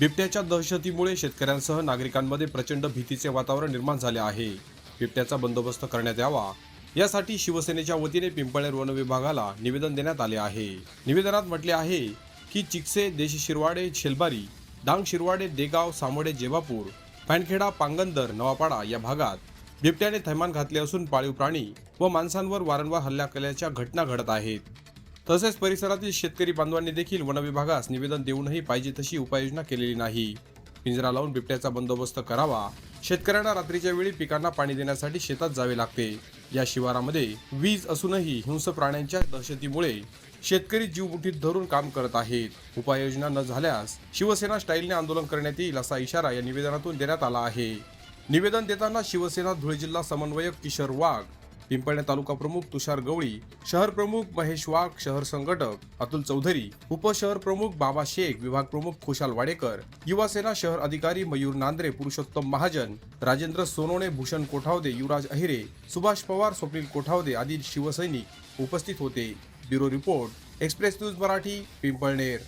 बिबट्याच्या दहशतीमुळे शेतकऱ्यांसह नागरिकांमध्ये प्रचंड भीतीचे वातावरण निर्माण झाले आहे. बिबट्याचा बंदोबस्त करण्यात यावा. यासाठी शिवसेनेच्या वतीने पिंपळनेर वन विभागाला निवेदन देण्यात आले आहे. निवेदनात म्हटले आहे की चिकसे देशी शिरवाडे शेलबारी डांग शिरवाडे देगाव सामोडे जेवापूर पानखेडा पांगंदर नवापाडा या भागात बिबट्याने थैमान घातले असून पाळीव प्राणी व माणसांवर वारंवार हल्ला केल्याच्या घटना घडत आहेत. तसेच परिसरातील शेतकरी बांधवांनी देखील वनविभागास निवेदन देऊनही पाहिजे तशी उपाययोजना केलेली नाही. पिंजरा लावून बिबट्याचा बंदोबस्त करावा. शेतकऱ्यांना रात्रीच्या वेळी पिकांना पाणी देण्यासाठी शेतात जावे लागते. या शिवारामध्ये वीज असूनही हिंस प्राण्यांच्या दहशतीमुळे शेतकरी जीव मुठीत धरून काम करत आहेत. उपाययोजना न झाल्यास शिवसेना स्टाईलने आंदोलन करण्यात येईल असा इशारा या निवेदनातून देण्यात आला आहे. निवेदन देताना शिवसेना धुळे जिल्हा समन्वयक किशोर वाघ पिंपळणे तालुका प्रमुख तुषार गवळी शहर प्रमुख महेश वाघ शहर संघटक अतुल चौधरी उपशहर प्रमुख बाबा शेख विभाग प्रमुख खुशाल वाडेकर युवासेना शहर अधिकारी मयूर नांद्रे पुरुषोत्तम महाजन राजेंद्र सोनोणे भूषण कोठावदे युवराज अहिरे सुभाष पवार स्वप्नील कोठावदे आदी शिवसैनिक उपस्थित होते. Bureau report Express News Marathi Pimpalner.